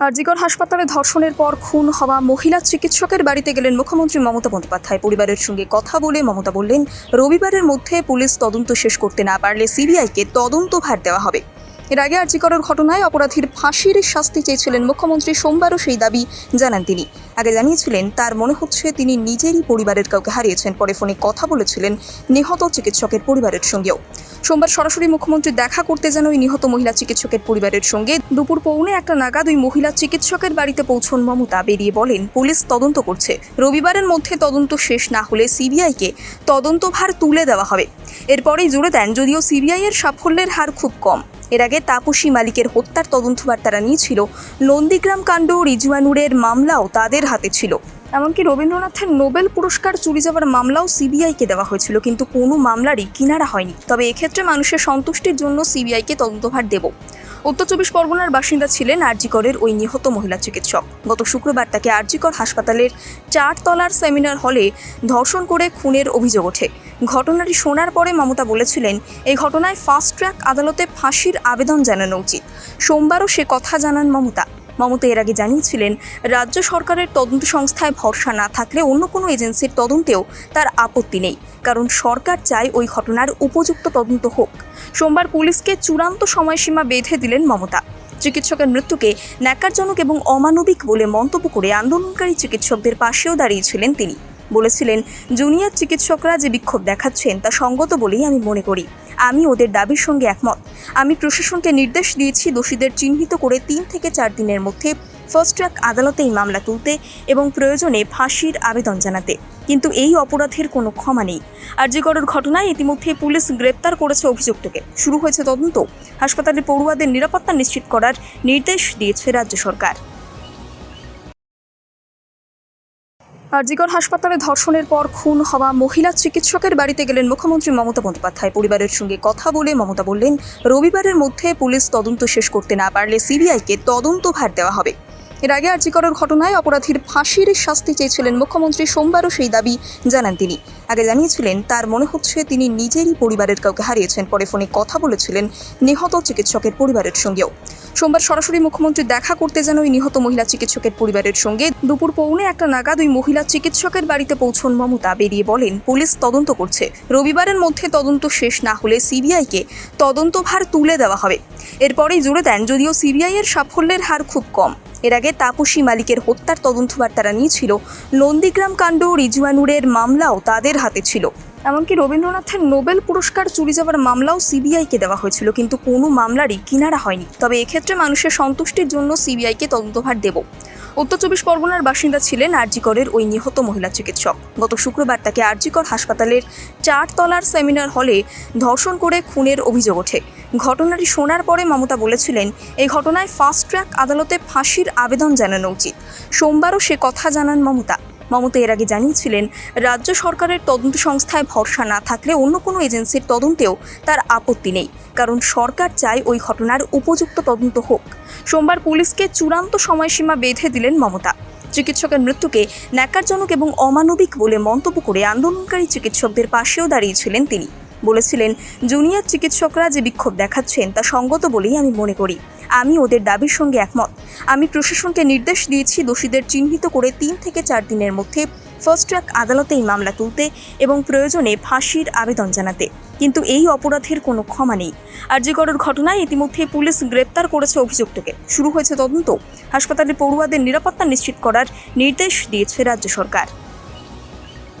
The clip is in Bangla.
আরজিকর হাসপাতালে ধর্ষণের পর খুন হওয়া মহিলা চিকিৎসকের বাড়িতে গেলেন মুখ্যমন্ত্রী মমতা বন্দ্যোপাধ্যায়। পরিবারের সঙ্গে কথা বলে মমতা বললেন, রবিবারের মধ্যে পুলিশ তদন্ত শেষ করতে না পারলে সিবিআইকে তদন্ত ভার দেওয়া হবে। এর আগে আরজিকরের ঘটনায় অপরাধীর ফাঁসির শাস্তি চেয়েছিলেন মুখ্যমন্ত্রী, সোমবারও সেই দাবি জানান তিনি। আগে জানিয়েছিলেন, তার মনে হচ্ছে তিনি নিজেরই পরিবারের কাউকে হারিয়েছেন, পরে ফোনে কথা বলেছিলেন নিহত চিকিৎসকের পরিবারের সঙ্গেও। সোমবার সরাসরি মুখ্যমন্ত্রী দেখা করতে যেন ওই নিহত মহিলা চিকিৎসকের পরিবারের সঙ্গে। দুপুর পৌনে একটা নাগাদ ওই মহিলা চিকিৎসকের বাড়িতে পৌঁছন মমতা, বেরিয়ে বলেন, পুলিশ তদন্ত করছে। রবিবারের মধ্যে তদন্ত শেষ না হলে সিবিআইকে তদন্তভার তুলে দেওয়া হবে। এরপরেই জুড়ে দেন, যদিও সিবিআই এর সাফল্যের হার খুব কম। এর আগে তাপসী মালিকের হত্যার তদন্তভার তারা নিয়েছিল, নন্দীগ্রাম কাণ্ড রিজুয়ানুরের মামলাও তাদের হাতে ছিল। এমনকি রবীন্দ্রনাথের নোবেল পুরস্কার চুরি যাওয়ার মামলাও সিবিআইকে দেওয়া হয়েছিল, কিন্তু কোনো মামলারই কিনারা হয়নি। তবে এক্ষেত্রে মানুষের সন্তুষ্টির জন্য সিবিআইকে তদন্তভার দেব। উত্তর চব্বিশ পরগনার বাসিন্দা ছিলেন আরজিকরের ওই নিহত মহিলা চিকিৎসক। গত শুক্রবার তাকে আরজিকর হাসপাতালের চারতলার সেমিনার হলে ধর্ষণ করে খুনের অভিযোগ ওঠে। ঘটনাটি শোনার পরে মমতা বলেছিলেন, এই ঘটনায় ফাস্ট ট্র্যাক আদালতে ফাঁসির আবেদন জানানো উচিত। সোমবারও সে কথা জানান মমতা। মমতা এর আগে জানিয়েছিলেন, রাজ্য সরকারের তদন্ত সংস্থায় ভরসা না থাকলে অন্য কোনো এজেন্সির তদন্তেও তার আপত্তি নেই। কারণ সরকার চায় ওই ঘটনার উপযুক্ত তদন্ত হোক। সোমবার পুলিশকে চূড়ান্ত সময়সীমা বেঁধে দিলেন মমতা। চিকিৎসকের মৃত্যুকে ন্যাকারজনক এবং অমানবিক বলে মন্তব্য করে আন্দোলনকারী চিকিৎসকদের পাশেও দাঁড়িয়েছিলেন তিনি। বলেছিলেন, জুনিয়র চিকিৎসকরা যে বিক্ষোভ দেখাচ্ছেন তা সঙ্গত বলেই আমি মনে করি। আমি ওদের দাবির সঙ্গে একমত। আমি প্রশাসনকে নির্দেশ দিয়েছি দোষীদের চিহ্নিত করে তিন থেকে চার দিনের মধ্যে ফার্স্ট ট্র্যাক আদালতে এই মামলা তুলতে এবং প্রয়োজনে ফাঁসির আবেদন জানাতে। কিন্তু এই অপরাধের কোনো ক্ষমা নেই। আরজিকরের ঘটনায় ইতিমধ্যে পুলিশ গ্রেপ্তার করেছে অভিযুক্তকে। শুরু হয়েছে তদন্ত। হাসপাতালে পড়ুয়াদের নিরাপত্তা নিশ্চিত করার নির্দেশ দিয়েছে রাজ্য সরকার। আরজিকর হাসপাতালে ধর্ষণের পর খুন হওয়া মহিলা চিকিৎসকের বাড়িতে গেলেন মুখ্যমন্ত্রী মমতা বন্দ্যোপাধ্যায়। পরিবারের সঙ্গে কথা বলে মমতা বললেন, রবিবারের মধ্যে পুলিশ তদন্ত শেষ করতে না পারলে সিবিআইকে তদন্ত ভার দেওয়া হবে। এর আগে আরজিকরের ঘটনায় অপরাধীর ফাঁসির শাস্তি চেয়েছিলেন মুখ্যমন্ত্রী, সোমবারও সেই দাবি জানান তিনি। আগে জানিয়েছিলেন, তার মনে হচ্ছে তিনি নিজেরই পরিবারের কাউকে হারিয়েছেন, পরে ফোনে কথা বলেছিলেন নিহত চিকিৎসকের পরিবারের সঙ্গেও। সোমবার সরাসরি মুখ্যমন্ত্রী দেখা করতে যেন ওই নিহত মহিলা চিকিৎসকের পরিবারের সঙ্গে। দুপুর পৌনে একটা নাগাদ ওই মহিলা চিকিৎসকের বাড়িতে পৌঁছন মমতা। বেরিয়ে বলেন, পুলিশ তদন্ত করছে। রবিবারের মধ্যে তদন্ত শেষ না হলে সিবিআইকে তদন্তভার তুলে দেওয়া হবে। এরপরেই জুড়ে দেন, যদিও সিবিআই এর সাফল্যের হার খুব কম। এর আগে তাপসী মালিকের হত্যার তদন্তভার তারা নিয়েছিল। নন্দীগ্রাম কাণ্ড রিজুয়ানুরের মামলাও তাদের হাতে ছিল। এমনকি রবীন্দ্রনাথের নোবেল পুরস্কার চুরি যাওয়ার মামলাও সিবিআইকে দেওয়া হয়েছিল, কিন্তু কোনো মামলারই কিনারা হয়নি। তবে এক্ষেত্রে মানুষের সন্তুষ্টির জন্য সিবিআইকে তদন্তভার দেব। উত্তর চব্বিশ পরগনার বাসিন্দা ছিলেন আরজিকরের ওই নিহত মহিলা চিকিৎসক। গত শুক্রবার তাকে আরজিকর হাসপাতালের চারতলার সেমিনার হলে ধর্ষণ করে খুনের অভিযোগ ওঠে। ঘটনাটি শোনার পরে মমতা বলেছিলেন, এই ঘটনায় ফাস্ট ট্র্যাক আদালতে ফাঁসির আবেদন জানানো উচিত। সোমবারও সে কথা জানান মমতা। মমতা এর আগে জানিয়েছিলেন, রাজ্য সরকারের তদন্ত সংস্থায় ভরসা না থাকলে অন্য কোনো এজেন্সির তদন্তেও তার আপত্তি নেই। কারণ সরকার চায় ওই ঘটনার উপযুক্ত তদন্ত হোক। সোমবার পুলিশকে চূড়ান্ত সময়সীমা বেঁধে দিলেন মমতা। চিকিৎসকের মৃত্যুকে ন্যাকারজনক এবং অমানবিক বলে মন্তব্য করে আন্দোলনকারী চিকিৎসকদের পাশেও দাঁড়িয়েছিলেন তিনি। বলেছিলেন, জুনিয়র চিকিৎসকরা যে বিক্ষোভ দেখাচ্ছেন তা সঙ্গত বলেই আমি মনে করি। আমি ওদের দাবির সঙ্গে একমত। আমি প্রশাসনকে নির্দেশ দিয়েছি দোষীদের চিহ্নিত করে তিন থেকে চার দিনের মধ্যে ফার্স্ট ট্র্যাক আদালতে এই মামলা তুলতে এবং প্রয়োজনে ফাঁসির আবেদন জানাতে। কিন্তু এই অপরাধের কোনো ক্ষমা নেই। আর যেকর ঘটনায় ইতিমধ্যে পুলিশ গ্রেপ্তার করেছে অভিযুক্তকে। শুরু হয়েছে তদন্ত। হাসপাতালে পড়ুয়াদের নিরাপত্তা নিশ্চিত করার নির্দেশ দিয়েছে রাজ্য সরকার।